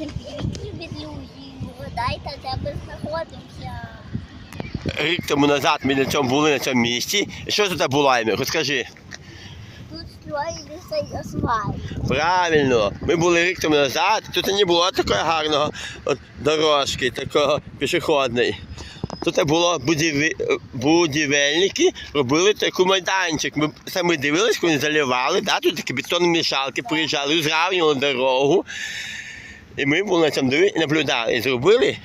Любить люди, вода і та ми знаходимося. Рік тому назад ми на цьому були на цьому місці. Що тут було, Аймір? Розкажи. Тут строїли цей асфальт. Правильно, ми були рік тому назад, тут не було такого гарного от, дорожки, такого пішохідної. Тут було будівельники, робили такий майданчик. Ми самі дивилися, коли заливали, да? тут такі бетонні мішалки приїжджали, зравнювали дорогу. І ми були на цьому диві наблюдали. І зробили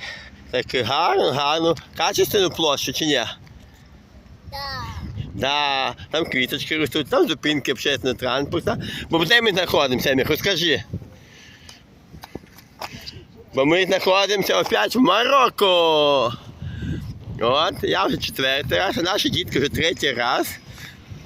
таку гарну, гарну, качественну площу, чи ні? Так. Да, там квіточки ростуть, там зупинки общественного транспорту. Бо де ми знаходимося, Міх, розкажи. Бо ми знаходимося опять в Марокко. От, я вже четвертий раз, а наші дітки вже третій раз.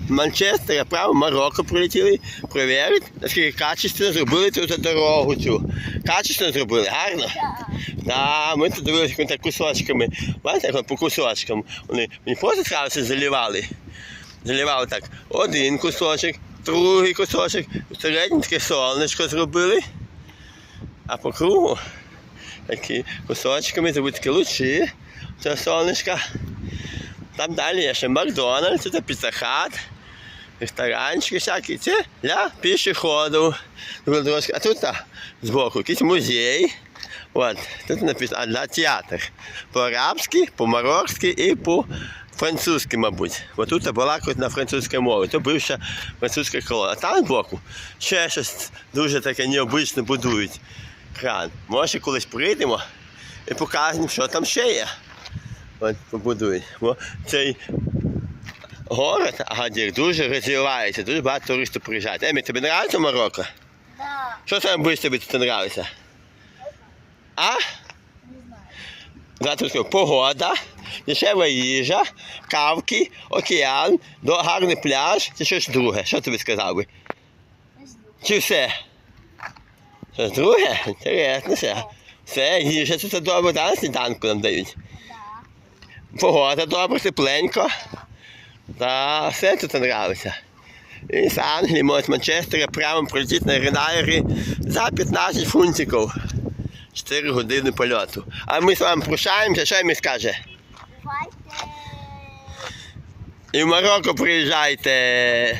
З Манчестера прямо в Марокко прилетіли перевірити, наскільки качественно зробили тут дорогу цю. Качественно зробили, гарно? Так. Да, ми тут дивилися як так кусочками. Бачите, як вони по кусочкам. Вони мені просто справді заливали. Заливали так один кусочок, другий кусочок, середнє сонечко зробили. А по кругу такі кусочками зробили такі лучі. Це сонечка. Там далі є ще Макдональдс, це піцахат, ресторанчики всякі. Це для пішоходів. А тут збоку якийсь музей. От, тут написано для театр. По-арабськи, по-марокськи і по-французьки, мабуть. Бо тут балакають на французькій мові. То бивша французька колона. А там збоку ще щось дуже таке необичне будують. Кран. Може колись прийдемо і покажемо, що там ще є. От побудують. Бо цей город Агадір дуже розвивається, дуже багато туристів приїжджають. Емі, тобі подобається Марокко? Так. Що саме більше тобі тут подобається? А? Не знаю. Погода, дешева їжа, кавки, океан, гарний пляж, чи щось друге. Що тобі сказав би? Чи все? Щось друге? Інтересно все. Все, їжа це добре, да, на сніданку нам дають. Погода добре, тепленько. Та все тут подобається. І з Англії, може, з Манчестера прямо прилетіти на Ренайрі за 15 фунтиків. 4 години польоту. А ми з вами прощаємося, що він скаже? І в Марокко приїжджайте.